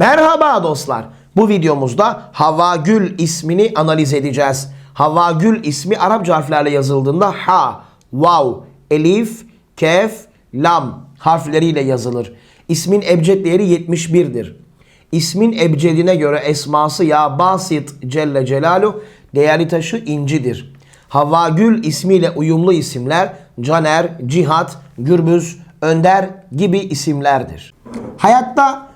Merhaba dostlar. Bu videomuzda Havva Gül ismini analiz edeceğiz. Havva Gül ismi Arapça harflerle yazıldığında ha, vav, elif, kef, lam harfleriyle yazılır. İsmin ebced değeri 71'dir. İsmin ebcedine göre esması ya basit Celle Celaluhu değerli taşı incidir. Havva Gül ismiyle uyumlu isimler Caner, Cihat, Gürbüz, Önder gibi isimlerdir. Hayatta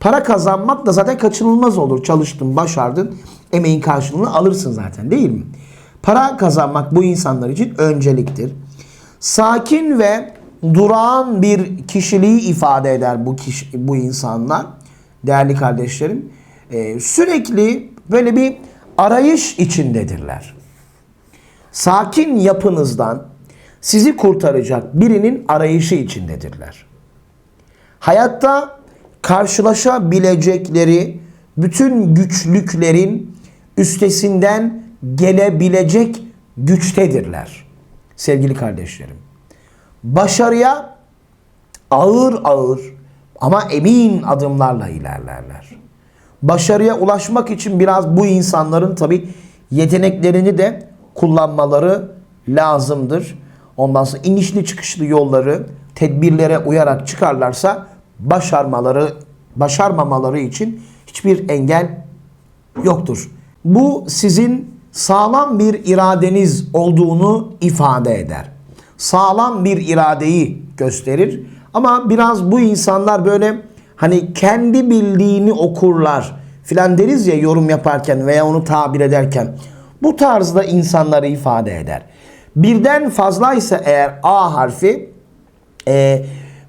para kazanmak da zaten kaçınılmaz olur. Çalıştın, başardın, emeğin karşılığını alırsın zaten değil mi? Para kazanmak bu insanlar için önceliktir. Sakin ve durağan bir kişiliği ifade eder bu kişi, bu insanlar değerli kardeşlerim. Ee, sürekli böyle bir arayış içindedirler. Sakin yapınızdan sizi kurtaracak birinin arayışı içindedirler. Hayatta karşılaşabilecekleri bütün güçlüklerin üstesinden gelebilecek güçtedirler. Sevgili kardeşlerim. Başarıya ağır ağır ama emin adımlarla ilerlerler. Başarıya ulaşmak için biraz bu insanların tabi yeteneklerini de kullanmaları lazımdır. Ondan sonra inişli çıkışlı yolları tedbirlere uyarak çıkarlarsa başarmaları başarmamaları için hiçbir engel yoktur. Bu sizin sağlam bir iradeniz olduğunu ifade eder. Sağlam bir iradeyi gösterir. Ama biraz bu insanlar böyle hani kendi bildiğini okurlar filan deriz ya yorum yaparken veya onu tabir ederken. Bu tarzda insanları ifade eder. Birden fazlaysa eğer A harfi e,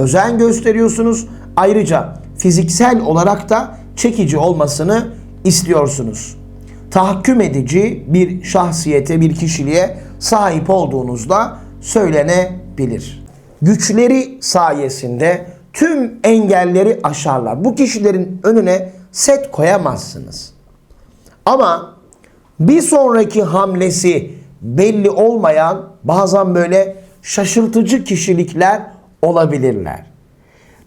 özen gösteriyorsunuz. Ayrıca fiziksel olarak da çekici olmasını istiyorsunuz. Tahakküm edici bir şahsiyete, bir kişiliğe sahip olduğunuzda söylenebilir. Güçleri sayesinde tüm engelleri aşarlar. Bu kişilerin önüne set koyamazsınız. Ama bir sonraki hamlesi belli olmayan bazen böyle şaşırtıcı kişilikler olabilirler.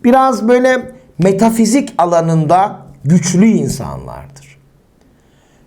Biraz böyle metafizik alanında güçlü insanlardır.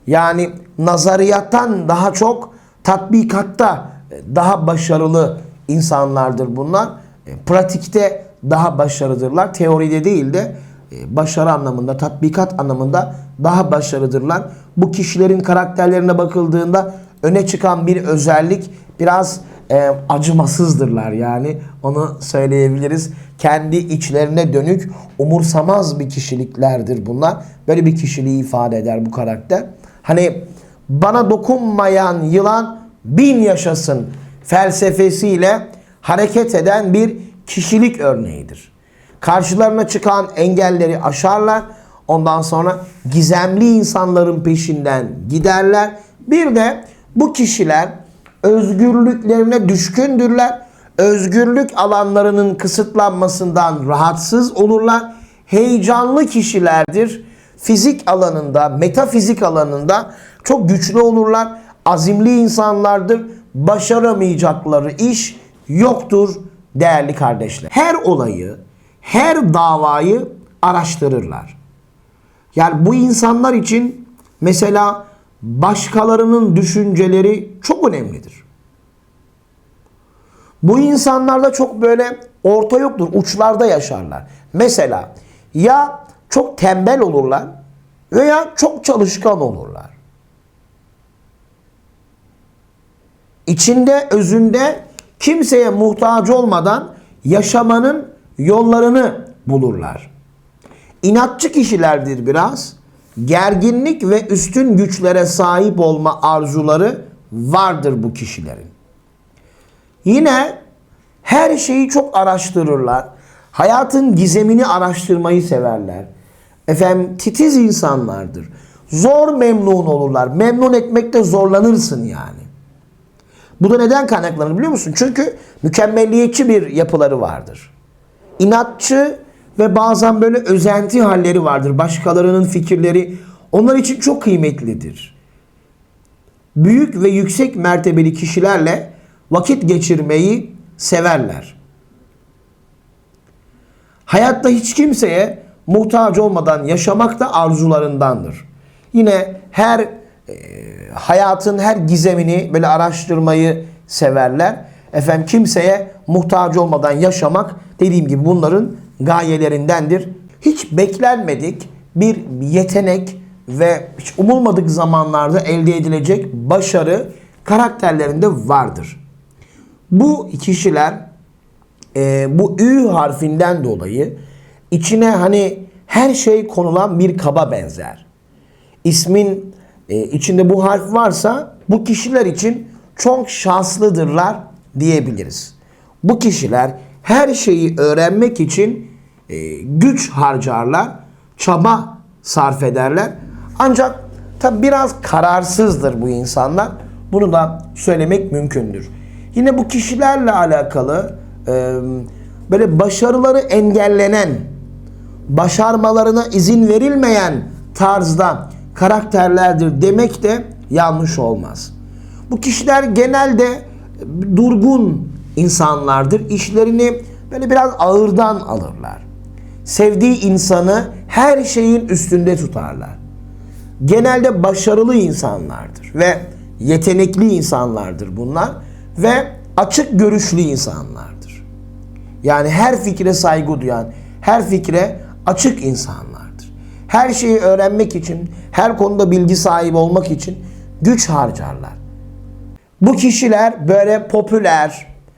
Yani nazariyattan daha çok tatbikatta daha başarılı insanlardır bunlar. E, Pratikte daha başarılıdırlar. Teoride değil de e, başarı anlamında, tatbikat anlamında daha başarılıdırlar. Bu kişilerin karakterlerine bakıldığında öne çıkan bir özellik biraz e, acımasızdırlar yani onu söyleyebiliriz. Kendi içlerine dönük umursamaz bir kişiliklerdir bunlar. Böyle bir kişiliği ifade eder bu karakter. Hani bana dokunmayan yılan bin yaşasın felsefesiyle hareket eden bir kişilik örneğidir. Karşılarına çıkan engelleri aşarlar. Ondan sonra gizemli insanların peşinden giderler. Bir de bu kişiler özgürlüklerine düşkündürler. Özgürlük alanlarının kısıtlanmasından rahatsız olurlar. Heyecanlı kişilerdir. fizik alanında, metafizik alanında çok güçlü olurlar. Azimli insanlardır. Başaramayacakları iş yoktur değerli kardeşler. Her olayı, her davayı araştırırlar. Yani bu insanlar için mesela başkalarının düşünceleri çok önemlidir. Bu insanlarda çok böyle orta yoktur. Uçlarda yaşarlar. Mesela ya çok tembel olurlar veya çok çalışkan olurlar. İçinde, özünde kimseye muhtaç olmadan yaşamanın yollarını bulurlar. İnatçı kişilerdir biraz. Gerginlik ve üstün güçlere sahip olma arzuları vardır bu kişilerin. Yine her şeyi çok araştırırlar. Hayatın gizemini araştırmayı severler. Efendim titiz insanlardır. Zor memnun olurlar. Memnun etmekte zorlanırsın yani. Bu da neden kaynaklanır biliyor musun? Çünkü mükemmelliyetçi bir yapıları vardır. İnatçı ve bazen böyle özenti halleri vardır. Başkalarının fikirleri onlar için çok kıymetlidir. Büyük ve yüksek mertebeli kişilerle vakit geçirmeyi severler. Hayatta hiç kimseye muhtaç olmadan yaşamak da arzularındandır. Yine her e, hayatın her gizemini böyle araştırmayı severler. Efendim kimseye muhtaç olmadan yaşamak dediğim gibi bunların gayelerindendir. Hiç beklenmedik bir yetenek ve hiç umulmadık zamanlarda elde edilecek başarı karakterlerinde vardır. Bu kişiler e, bu ü harfinden dolayı içine hani her şey konulan bir kaba benzer. İsmin e, içinde bu harf varsa bu kişiler için çok şanslıdırlar diyebiliriz. Bu kişiler her şeyi öğrenmek için e, güç harcarlar, çaba sarf ederler. Ancak tabi biraz kararsızdır bu insanlar. Bunu da söylemek mümkündür. Yine bu kişilerle alakalı e, böyle başarıları engellenen, başarmalarına izin verilmeyen tarzda karakterlerdir demek de yanlış olmaz. Bu kişiler genelde durgun insanlardır. İşlerini böyle biraz ağırdan alırlar. Sevdiği insanı her şeyin üstünde tutarlar. Genelde başarılı insanlardır ve yetenekli insanlardır bunlar ve açık görüşlü insanlardır. Yani her fikre saygı duyan, her fikre açık insanlardır. Her şeyi öğrenmek için, her konuda bilgi sahibi olmak için güç harcarlar. Bu kişiler böyle popüler,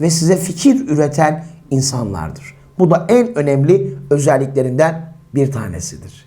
ve size fikir üreten insanlardır. Bu da en önemli özelliklerinden bir tanesidir.